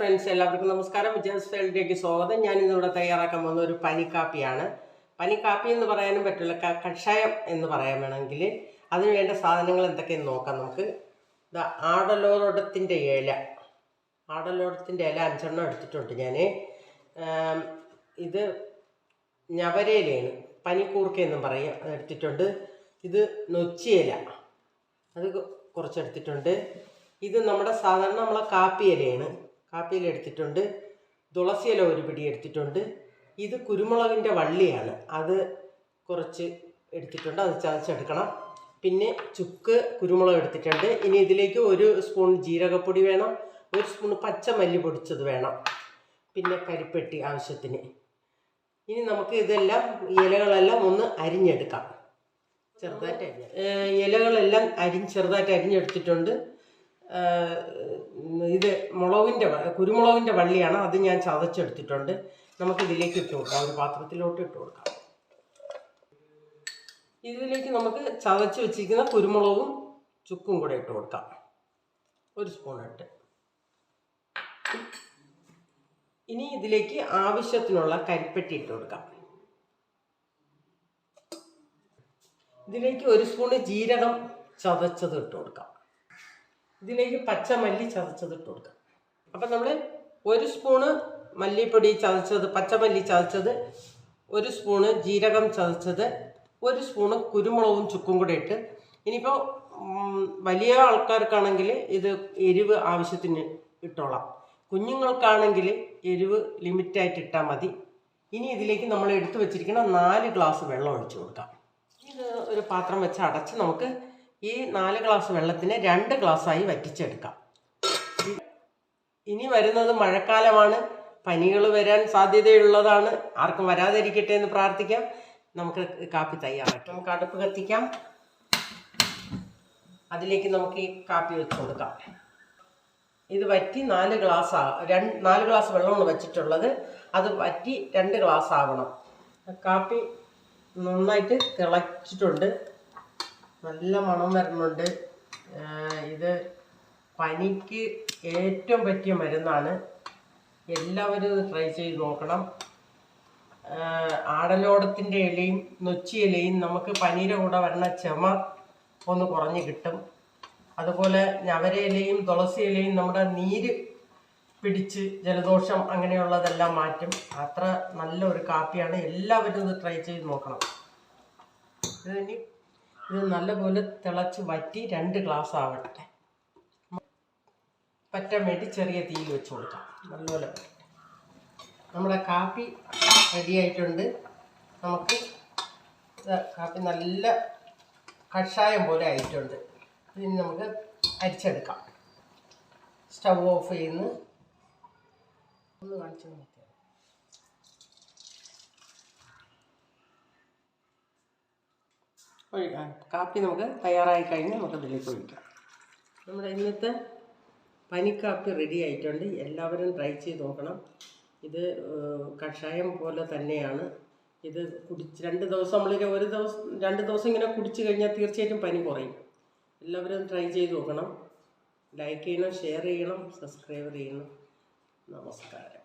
Friends എല്ലാവർക്കും നമസ്കാരം. വിജയസ് ഫീൽഡിലേക്ക് സ്വാഗതം. ഞാൻ ഇന്നിവിടെ തയ്യാറാക്കാൻ വന്ന ഒരു പനിക്കാപ്പിയാണ്. പനിക്കാപ്പി എന്ന് പറയാനും പറ്റില്ല കഷായം എന്ന് പറയാൻ വേണമെങ്കിൽ. അതിന് വേണ്ട സാധനങ്ങൾ എന്തൊക്കെയെന്ന് നോക്കാം നമുക്ക്. ഇതാ ആടലോടത്തിന്റെ ഇല. ആടലോടത്തിന്റെ ഇല അഞ്ചെണ്ണം എടുത്തിട്ടുണ്ട് ഞാൻ ഇത് ഞവരയിലയാണ്. പനിക്കൂർക്ക എന്നും പറയും എടുത്തിട്ടുണ്ട്. ഇത് നൊച്ചിയില അത് കുറച്ചെടുത്തിട്ടുണ്ട്. ഇത് നമ്മുടെ സാധാരണ നമ്മളെ കാപ്പി ഇലയാണ് കാപ്പി ഇല എടുത്തിട്ടുണ്ട്. തുളസി ഇല ഒരു പിടി എടുത്തിട്ടുണ്ട്. ഇത് കുരുമുളകിന്റെ വള്ളിയാണ്. അത് കുറച്ച് എടുത്തിട്ടുണ്ട്. അത് ചതച്ചെടുക്കണം. പിന്നെ ചുക്ക് കുരുമുളക് എടുത്തിട്ടുണ്ട്. ഇനി ഇതിലേക്ക് ഒരു സ്പൂൺ ജീരകപ്പൊടി വേണം. ഒരു സ്പൂൺ പച്ചമല്ലി പൊടിച്ചത് വേണം. പിന്നെ കരിപ്പെട്ടി ആവശ്യത്തിന്. ഇനി നമുക്ക് ഇതെല്ലാം ഇലകളെല്ലാം ഒന്ന് അരിഞ്ഞെടുക്കാം. ചെറുതായിട്ട് ഇലകളെല്ലാം അരിഞ്ഞ് ചെറുതായിട്ട് അരിഞ്ഞെടുത്തിട്ടുണ്ട്. ഇത് മുളകിന്റെ കുരുമുളകിന്റെ വള്ളിയാണ്. അത് ഞാൻ ചതച്ചെടുത്തിട്ടുണ്ട്. നമുക്ക് ഇതിലേക്ക് ഇട്ട് കൊടുക്കാം. ഒരു പാത്രത്തിലോട്ട് ഇട്ട് കൊടുക്കാം. ഇതിലേക്ക് നമുക്ക് ചതച്ച് വെച്ചിരിക്കുന്ന കുരുമുളകും ചുക്കും കൂടെ ഇട്ട് കൊടുക്കാം. ഒരു സ്പൂൺ ഇട്ട് ഇനി ഇതിലേക്ക് ആവശ്യത്തിനുള്ള കരിപ്പെട്ടി ഇട്ട് കൊടുക്കാം. ഇതിലേക്ക് ഒരു സ്പൂണ് ജീരകം ചതച്ചത് ഇട്ട് കൊടുക്കാം. ഇതിലേക്ക് പച്ചമല്ലി ചതച്ചത് ഇട്ട് കൊടുക്കാം. അപ്പം നമ്മൾ ഒരു സ്പൂണ് മല്ലിപ്പൊടി ചതച്ചത് പച്ചമല്ലി ചതച്ചത് ഒരു സ്പൂണ് ജീരകം ചതച്ചത് ഒരു സ്പൂണ് കുരുമുളകും ചുക്കും കൂടെ ഇട്ട്. ഇനിയിപ്പോൾ വലിയ ആൾക്കാർക്കാണെങ്കിൽ ഇത് എരിവ് ആവശ്യത്തിന് ഇട്ടോളാം. കുഞ്ഞുങ്ങൾക്കാണെങ്കിൽ എരിവ് ലിമിറ്റായിട്ട് ഇട്ടാൽ മതി. ഇനി ഇതിലേക്ക് നമ്മൾ എടുത്തു വെച്ചിരിക്കുന്ന നാല് ഗ്ലാസ് വെള്ളം ഒഴിച്ചു കൊടുക്കാം. ഇത് ഒരു പാത്രം വെച്ച് അടച്ച് നമുക്ക് ഈ നാല് ഗ്ലാസ് വെള്ളത്തിനെ രണ്ട് ഗ്ലാസ്സായി വറ്റിച്ചെടുക്കാം. ഇനി വരുന്നത് മഴക്കാലമാണ്. പനികൾ വരാൻ സാധ്യതയുള്ളതാണ്. ആർക്കും വരാതിരിക്കട്ടെ എന്ന് പ്രാർത്ഥിക്കാം. നമുക്ക് കാപ്പി തയ്യാറാക്കാം. നമുക്ക് അടുപ്പ് കത്തിക്കാം. അതിലേക്ക് നമുക്ക് ഈ കാപ്പി വെച്ച് കൊടുക്കാം. ഇത് വറ്റി നാല് ഗ്ലാസ് ആ രണ്ട് നാല് ഗ്ലാസ് വെള്ളമാണ് വെച്ചിട്ടുള്ളത്. അത് വറ്റി രണ്ട് ഗ്ലാസ് ആവണം. കാപ്പി നന്നായിട്ട് തിളച്ചിട്ടുണ്ട്. നല്ല മണം വരുന്നുണ്ട്. ഇത് പനിക്ക് ഏറ്റവും പറ്റിയ മരുന്നാണ്. എല്ലാവരും ട്രൈ ചെയ്ത് നോക്കണം. ആടലോടത്തിന്റെ ഇലയും നൊച്ചി ഇലയും നമുക്ക് പനീര കൂടെ വരുന്ന ചെമ ഒന്ന് കുറഞ്ഞ് കിട്ടും. അതുപോലെ ഞവര ഇലയും തുളസി ഇലയും നമ്മുടെ നീര് പിടിച്ച് ജലദോഷം അങ്ങനെയുള്ളതെല്ലാം മാറ്റും. അത്ര നല്ല ഒരു കാപ്പിയാണ്. എല്ലാവരും ഇത് ട്രൈ ചെയ്ത് നോക്കണം. ഇതിനി ഇത് നല്ലപോലെ തിളച്ച് വറ്റി രണ്ട് ഗ്ലാസ് ആവട്ടെ. പറ്റാൻ വേണ്ടി ചെറിയ തീയിൽ വെച്ച് കൊടുക്കാം. നല്ലപോലെ നമ്മുടെ കാപ്പി റെഡിയായിട്ടുണ്ട് നമുക്ക് കാപ്പി നല്ല കഷായം പോലെ ആയിട്ടുണ്ട്. ഇനി നമുക്ക് അരിച്ചെടുക്കാം. സ്റ്റൗ ഓഫ് ചെയ്യുന്നു. ഒന്ന് കാണിച്ചു നോക്കിയാൽ കാപ്പി നമുക്ക് തയ്യാറായി കഴിഞ്ഞ് നമുക്ക് അതിലേക്ക് ഒഴിക്കാം. നമ്മുടെ ഇന്നത്തെ പനിക്കാപ്പി റെഡി ആയിട്ടുണ്ട്. എല്ലാവരും ട്രൈ ചെയ്ത് നോക്കണം. ഇത് കഷായം പോലെ തന്നെയാണ്. ഇത് കുടിച്ച് രണ്ട് ദിവസം നമ്മളിത് ഒരു ദിവസം രണ്ട് ദിവസം ഇങ്ങനെ കുടിച്ച് കഴിഞ്ഞാൽ തീർച്ചയായിട്ടും പനി കുറയും. എല്ലാവരും ട്രൈ ചെയ്ത് നോക്കണം. ലൈക്ക് ചെയ്യണം ഷെയർ ചെയ്യണം സബ്സ്ക്രൈബ് ചെയ്യണം. നമസ്കാരം.